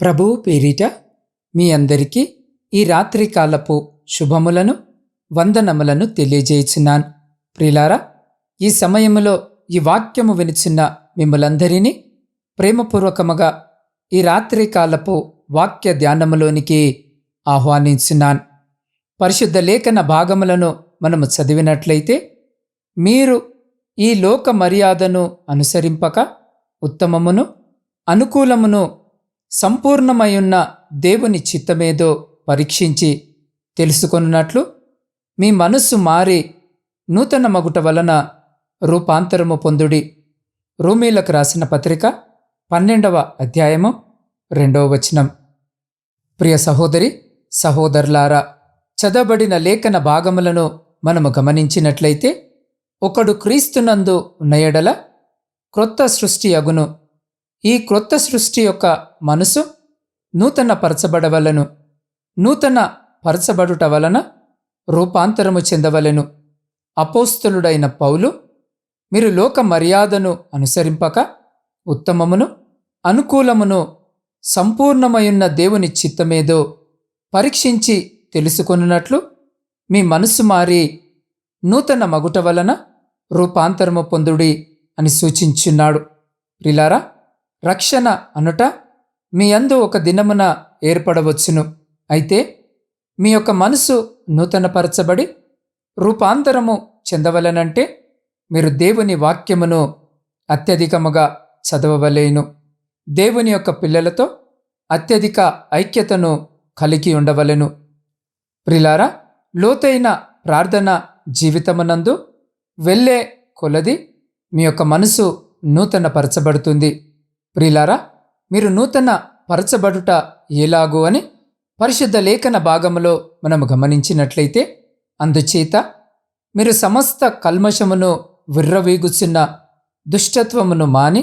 ప్రభువు పేరిట మీ అందరికీ ఈ రాత్రికాలపు శుభములను వందనములను తెలియజేయుచున్నాను. ప్రిలారా ఈ సమయములో ఈ వాక్యము వినిచిన మిమ్మలందరినీ ప్రేమపూర్వకముగా ఈ రాత్రికాలపు వాక్య ధ్యానములోనికి ఆహ్వానించున్నాను. పరిశుద్ధ లేఖన భాగములను మనము చదివినట్లయితే మీరు ఈ లోక మర్యాదను అనుసరింపక ఉత్తమమును అనుకూలమును సంపూర్ణమయున్న దేవుని చిత్తమేదో పరీక్షించి తెలుసుకొనున్నట్లు మీ మనస్సు మారి నూతన మగుట వలన రూపాంతరము పొందుడి. రూమీలకు రాసిన పత్రిక పన్నెండవ అధ్యాయము రెండవ వచనం. ప్రియ సహోదరి సహోదరులారా చదవబడిన లేఖన భాగములను మనము గమనించినట్లయితే ఒకడు క్రీస్తునందు నయడల క్రొత్త సృష్టి అగును. ఈ క్రొత్త సృష్టి యొక్క మనసు నూతన పరచబడవలను నూతన పరచబడుట వలన రూపాంతరము చెందవలెను. అపోస్తులుడైన పౌలు మీరు లోక మర్యాదను అనుసరింపక ఉత్తమమును అనుకూలమును సంపూర్ణమయున్న దేవుని చిత్తమేదో పరీక్షించి తెలుసుకొనున్నట్లు మీ మనసు మారి నూతన మగుట వలన రూపాంతరము పొందుడి అని సూచించున్నాడు. ప్రిలారా రక్షణ అనుట మీ అందు ఒక దినమున ఏర్పడవచ్చును. అయితే మీ యొక్క మనసు నూతనపరచబడి రూపాంతరము చెందవలనంటే మీరు దేవుని వాక్యమును అత్యధికముగా చదవవలేను. దేవుని యొక్క పిల్లలతో అత్యధిక ఐక్యతను కలిగి ఉండవలెను. ప్రిలారా లోతైన ప్రార్థన జీవితమునందు వెళ్ళే కొలది మీ యొక్క మనసు నూతనపరచబడుతుంది. ప్రిలారా మీరు నూతన పరచబడుట ఏలాగో అని పరిశుద్ధ లేఖన భాగములో మనము గమనించినట్లయితే అందుచేత మీరు సమస్త కల్మషమును విర్రవీగుచున్న దుష్టత్వమును మాని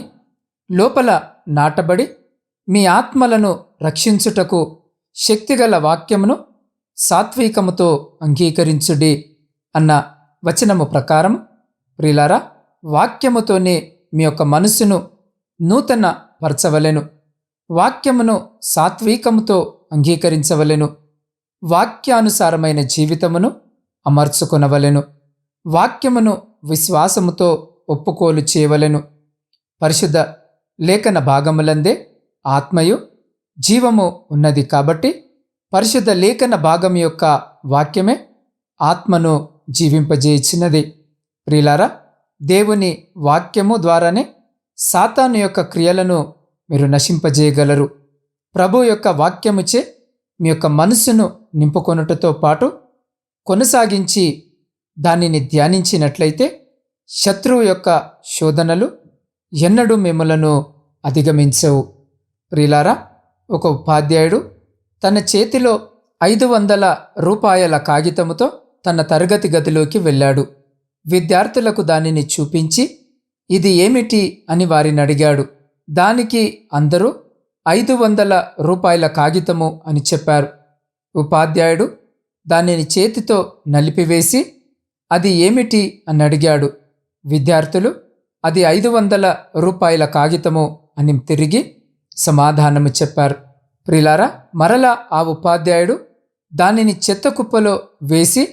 లోపల నాటబడి మీ ఆత్మలను రక్షించుటకు శక్తిగల వాక్యమును సాత్వికముతో అంగీకరించుడి అన్న వచనము ప్రకారం ప్రిలారా వాక్యముతోనే మీ యొక్క మనసును నూతన పరచవలెను వాక్యమును సాత్వికముతో అంగీకరించవలెను. వాక్యానుసారమైన జీవితమును అమర్చుకొనవలెను. వాక్యమును విశ్వాసముతో ఒప్పుకోలు చేయవలెను. పరిశుద్ధ లేఖన భాగములందే ఆత్మయు జీవము ఉన్నది కాబట్టి పరిశుద్ధ లేఖన భాగం యొక్క వాక్యమే ఆత్మను జీవింపజేయించినది ప్రియులారా దేవుని వాక్యము ద్వారానే సాతాను యొక్క క్రియలను మీరు నశింపజేయగలరు. ప్రభు యొక్క వాక్యముచే మీ యొక్క మనసును నింపుకొనుటతో పాటు కొనసాగించి దానిని ధ్యానించినట్లయితే శత్రువు యొక్క శోధనలు ఎన్నడూ మిమ్మలను అధిగమించవు. ప్రిలారా ఒక ఉపాధ్యాయుడు తన చేతిలో ఐదు వందల రూపాయల కాగితముతో తన తరగతి గదిలోకి వెళ్ళాడు. విద్యార్థులకు దానిని చూపించి ఇది ఏమిటి అని వారిని అడిగాడు. దానికి అందరూ ఐదు వందల రూపాయల కాగితము అని చెప్పారు. ఉపాధ్యాయుడు దానిని చేతితో నలిపివేసి అది ఏమిటి అని అడిగాడు. విద్యార్థులు అది ఐదు వందల రూపాయల కాగితము అని తిరిగి సమాధానము చెప్పారు. ప్రిలారా మరలా ఆ ఉపాధ్యాయుడు దానిని చెత్త కుప్పలో వేసి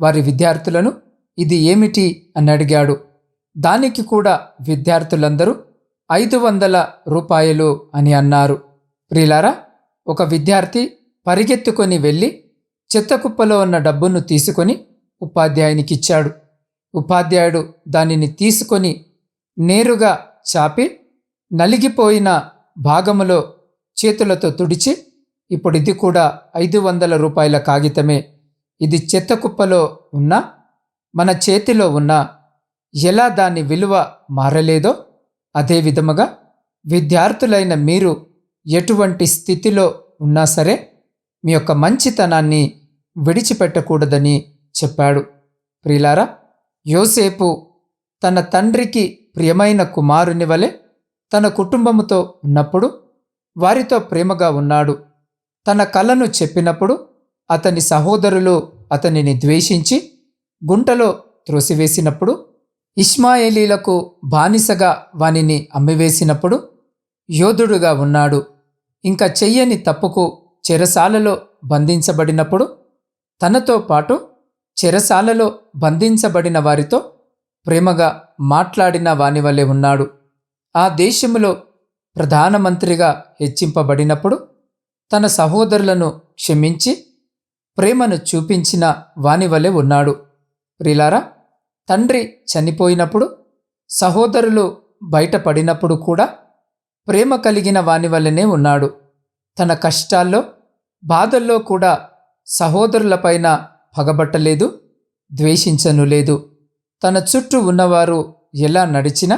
వారి విద్యార్థులను ఇది ఏమిటి అని అడిగాడు. దానికి కూడా విద్యార్థులందరూ ఐదు వందల రూపాయలు అని అన్నారు. ప్రిలారా ఒక విద్యార్థి పరిగెత్తుకొని వెళ్ళి చెత్త కుప్పలో ఉన్న డబ్బును తీసుకొని ఉపాధ్యాయునికి ఇచ్చాడు ఉపాధ్యాయుడు దానిని తీసుకొని నేరుగా చాపి నలిగిపోయిన భాగములో చేతులతో తుడిచి ఇప్పుడు ఇది కూడా ఐదు వందల రూపాయల కాగితమే. ఇది చెత్త కుప్పలో మన చేతిలో ఉన్నా ఎలా దాని విలువ మారలేదో అదే విధముగా విద్యార్థులైన మీరు ఎటువంటి స్థితిలో ఉన్నా సరే మీ యొక్క మంచితనాన్ని విడిచిపెట్టకూడదని చెప్పాడు. ప్రిలారా యోసేపు తన తండ్రికి ప్రియమైన కుమారుని వలె తన కుటుంబముతో ఉన్నప్పుడు వారితో ప్రేమగా ఉన్నాడు. తన కలను చెప్పినప్పుడు అతని సహోదరులు అతనిని ద్వేషించి గుంటలో త్రోసివేసినప్పుడు ఇస్మాయేలీలకు బానిసగా వానిని అమ్మివేసినప్పుడు యోధుడుగా ఉన్నాడు. ఇంకా చెయ్యని తప్పుకు చెరసాలలో బంధించబడినప్పుడు తనతో పాటు చెరసాలలో బంధించబడిన వారితో ప్రేమగా మాట్లాడిన వాని వలె ఉన్నాడు. ఆ దేశంలో ప్రధానమంత్రిగా హెచ్చింపబడినప్పుడు తన సహోదరులను క్షమించి ప్రేమను చూపించిన వాని వలె ఉన్నాడు. ప్రిలారా తండ్రి చనిపోయినప్పుడు సహోదరులు బయటపడినప్పుడు కూడా ప్రేమ కలిగిన వాని వల్లనే ఉన్నాడు. తన కష్టాల్లో బాధల్లో కూడా సహోదరులపైన పగబట్టలేదు ద్వేషించను లేదు. తన చుట్టూ ఉన్నవారు ఎలా నడిచినా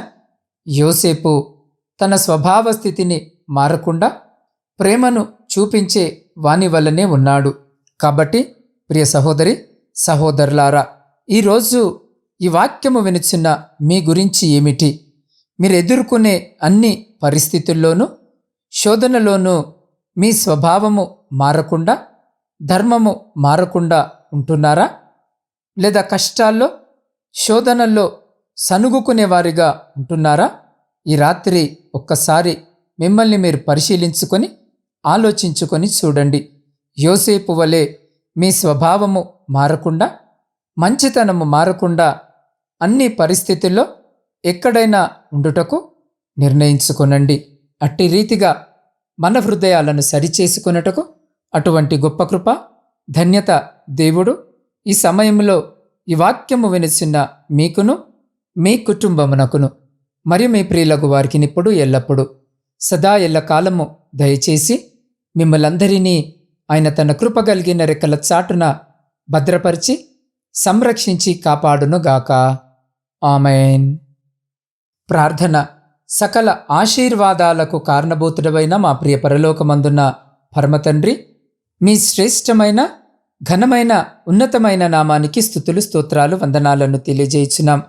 యోసేపు తన స్వభావ స్థితిని మారకుండా ప్రేమను చూపించే వాని వల్లనే ఉన్నాడు. కాబట్టి ప్రియ సహోదరి సహోదరులారా ఈరోజు ఈ వాక్యము వినుచున్న మీ గురించి ఏమిటి? మీరు ఎదుర్కొనే అన్ని పరిస్థితుల్లోనూ శోధనలోనూ మీ స్వభావము మారకుండా ధర్మము మారకుండా ఉంటున్నారా? లేదా కష్టాల్లో శోధనల్లో సనుగుకునేవారిగా ఉంటున్నారా? ఈ రాత్రి ఒక్కసారి మిమ్మల్ని మీరు పరిశీలించుకొని ఆలోచించుకొని చూడండి. యోసేపు వలె మీ స్వభావము మారకుండా మంచితనము మారకుండా అన్ని పరిస్థితుల్లో ఎక్కడైనా ఉండుటకు నిర్ణయించుకొనండి. అట్టి రీతిగా మన హృదయాలను సరిచేసుకొనుటకు అటువంటి గొప్ప కృప ధన్యత దేవుడు ఈ సమయంలో ఈ వాక్యము వినిచిన మీకును మీ కుటుంబమునకును మరియు మీ ప్రియులకు వారికి ఇప్పుడు ఎల్లప్పుడూ. సదా ఎల్లకాలము దయచేసి మిమ్మలందరినీ ఆయన తన కృప కలిగిన రెక్కల చాటున భద్రపరిచి సంరక్షించి కాపాడునుగాక. ఆమెన్. ప్రార్థన. సకల ఆశీర్వాదాలకు కారణభూతుడమైన మా ప్రియ పరలోకమందున్న పరమతండ్రి మీ శ్రేష్టమైన ఘనమైన ఉన్నతమైన నామానికి స్థుతులు స్తోత్రాలు వందనాలను తెలియజేయించున్నాం.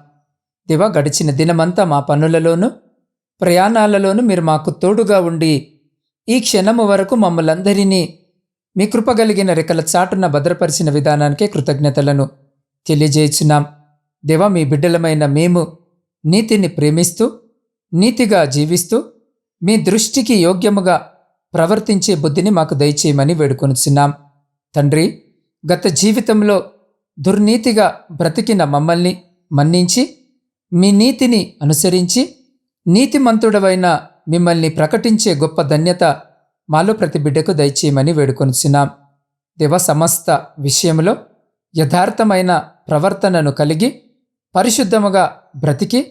దివ గడిచిన దినమంతా మా పనులలోనూ ప్రయాణాలలోనూ మీరు మాకు తోడుగా ఉండి ఈ క్షణము వరకు మమ్మలందరినీ మీ కృపగలిగిన రెక్కల చాటున భద్రపరిచిన విధానానికే కృతజ్ఞతలను తెలియజేయుచున్నాం. దేవా మీ బిడ్డలమైన మేము నీతిని ప్రేమిస్తూ నీతిగా జీవిస్తూ మీ దృష్టికి యోగ్యముగా ప్రవర్తించే బుద్ధిని మాకు దయచేయమని వేడుకొనిచున్నాం. తండ్రి గత జీవితంలో దుర్నీతిగా బ్రతికిన మమ్మల్ని మన్నించి మీ నీతిని అనుసరించి నీతిమంతుడవైన మిమ్మల్ని ప్రకటించే గొప్ప ధన్యత మాలో ప్రతి బిడ్డకు దయచేయమని వేడుకొనిచున్నాం. దేవ సమస్త విషయంలో యథార్థమైన ప్రవర్తనను కలిగి పరిశుద్ధముగా బ్రతికి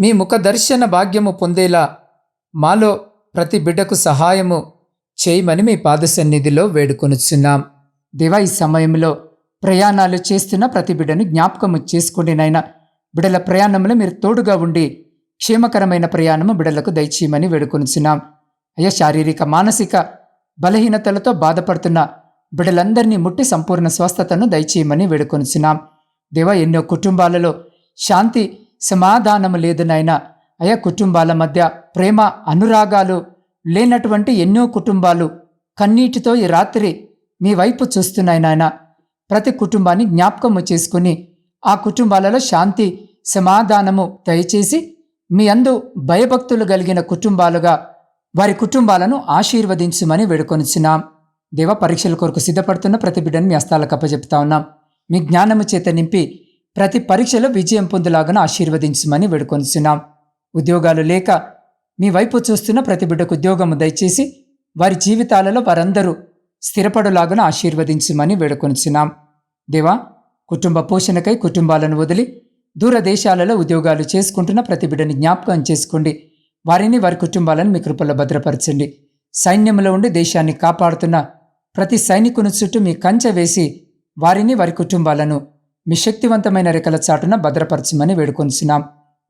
మీ ముఖదర్శన భాగ్యము పొందేలా మాలో ప్రతి బిడ్డకు సహాయము చేయమని మీ పాద సన్నిధిలో వేడుకొనుచున్నాం. దేవా ఈ సమయంలో ప్రయాణాలు చేస్తున్న ప్రతి బిడ్డను జ్ఞాపకము చేసుకోండి నాయన బిడల ప్రయాణంలో మీరు తోడుగా ఉండి క్షేమకరమైన ప్రయాణము బిడలకు దయచేయమని వేడుకొనుచున్నాం. అయ్యా శారీరక మానసిక బలహీనతలతో బాధపడుతున్న బిడలందరినీ ముట్టి సంపూర్ణ స్వస్థతను దయచేయమని వేడుకొనుచున్నాం. దేవా ఎన్నో కుటుంబాలలో శాంతి సమాధానము లేదు నాయన. అయా కుటుంబాల మధ్య ప్రేమ అనురాగాలు లేనటువంటి ఎన్నో కుటుంబాలు కన్నీటితో ఈ రాత్రి మీ వైపు చూస్తున్నాయి నాయన. ప్రతి కుటుంబాన్ని జ్ఞాపకము చేసుకుని ఆ కుటుంబాలలో శాంతి సమాధానము దయచేసి మీ అందు భయభక్తులు కలిగిన కుటుంబాలుగా వారి కుటుంబాలను ఆశీర్వదించుమని వేడుకొనిచున్నాం. దేవ పరీక్షల కొరకు సిద్ధపడుతున్న ప్రతి బిడ్డను మీ హస్తాలకు అప్పచెప్తా ఉన్నాం. మీ జ్ఞానము చేత నింపి ప్రతి పరీక్షలో విజయం పొందులాగా ఆశీర్వదించమని వేడుకొనిచున్నాం. ఉద్యోగాలు లేక మీ వైపు చూస్తున్న ప్రతి బిడ్డకు ఉద్యోగము దయచేసి వారి జీవితాలలో వారందరూ స్థిరపడులాగా ఆశీర్వదించమని వేడుకొనిచున్నాం. దేవా కుటుంబ పోషణకై కుటుంబాలను వదిలి దూరదేశాలలో ఉద్యోగాలు చేసుకుంటున్న ప్రతి బిడ్డని జ్ఞాపకం చేసుకోండి. వారిని వారి కుటుంబాలను మీ కృపలో భద్రపరచండి. సైన్యంలో ఉండి దేశాన్ని కాపాడుతున్న ప్రతి సైనికుని చుట్టూ మీ కంచె వేసి వారిని వారి కుటుంబాలను మీ శక్తివంతమైన రెక్కల చాటున భద్రపరచమని వేడుకొనిస్తున్నాం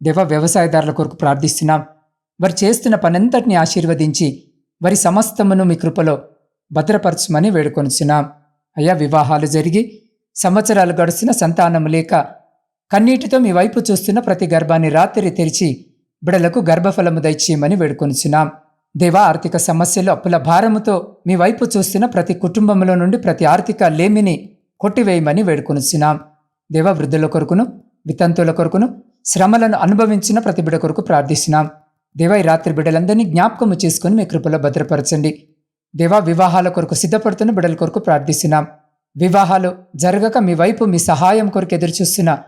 దేవ వ్యవసాయదారుల కొరకు ప్రార్థిస్తున్నాం. వారు చేస్తున్న పనంతటిని ఆశీర్వదించి వారి సమస్తమును మీ కృపలో భద్రపరచమని వేడుకొనిస్తున్నాం అయ్యా వివాహాలు జరిగి సంవత్సరాలు గడిచిన సంతానం లేక కన్నీటితో మీ వైపు చూస్తున్న ప్రతి గర్భాన్ని రాత్రి తెరిచి బిడలకు గర్భఫలము దయచేయమని వేడుకొనిచున్నాం. దేవా ఆర్థిక సమస్యలు అప్పుల భారముతో మీ వైపు చూస్తున్న ప్రతి కుటుంబంలో నుండి ప్రతి ఆర్థిక లేమిని కొట్టివేయమని వేడుకొనిచున్నాం. దేవ వృద్ధుల కొరకును వితంతుల కొరకును శ్రమలను అనుభవించిన ప్రతి బిడ కొరకు ప్రార్థిస్తున్నాం. దేవా ఈ రాత్రి బిడ్డలందరినీ జ్ఞాపకము చేసుకుని మీ కృపలో భద్రపరచండి. దేవా వివాహాల కొరకు సిద్ధపడుతున్న బిడ్డల కొరకు ప్రార్థిస్తున్నాం. వివాహాలు జరగక మీ వైపు మీ సహాయం కొరకు ఎదురుచూస్తున్న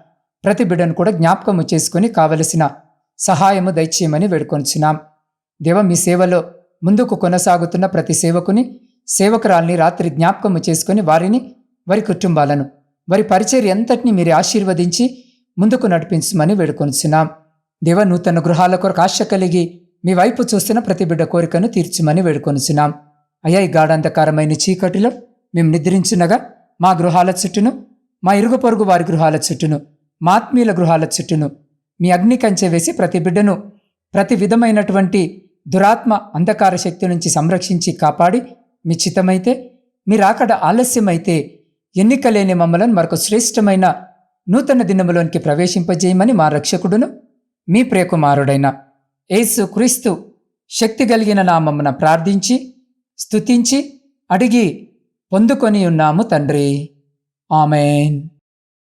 ప్రతి బిడ్డను కూడా జ్ఞాపకము చేసుకుని కావలసిన సహాయము దయచేయమని వేడుకొంచున్నాం. దేవ మీ సేవలో ముందుకు కొనసాగుతున్న ప్రతి సేవకుని సేవకురాల్ని రాత్రి జ్ఞాపకము చేసుకుని వారిని వారి కుటుంబాలను వారి పరిచర్య ఎంతటిని మీరు ఆశీర్వదించి ముందుకు నడిపించమని వేడుకొనిచున్నాం. దేవ నూతన గృహాల కొరకు ఆశ కలిగి మీ వైపు చూస్తున్న ప్రతి బిడ్డ కోరికను తీర్చమని వేడుకొనిచున్నాం. అయ్యా ఈ గాఢాంధకారమైన చీకటిలో మేము నిద్రించునగా మా గృహాల చుట్టూను మా ఇరుగు పొరుగు వారి గృహాల చుట్టూను మా ఆత్మీయుల గృహాల చుట్టూను మీ అగ్ని కంచె వేసి ప్రతి బిడ్డను ప్రతి విధమైనటువంటి దురాత్మ అంధకార శక్తి నుంచి సంరక్షించి కాపాడి మీ చిత్తమైతే మీరు అక్కడ ఆలస్యమైతే ఎన్నికలేని మమ్మలను మరొక శ్రేష్టమైన నూతన దినములోనికి ప్రవేశింపజేయమని మా రక్షకుడును మీ ప్రియకుమారుడైన యేసు క్రీస్తు శక్తి కలిగిన నామమున ప్రార్థించి స్తుతించి అడిగి పొందుకొని ఉన్నాము తండ్రి. ఆమెన్.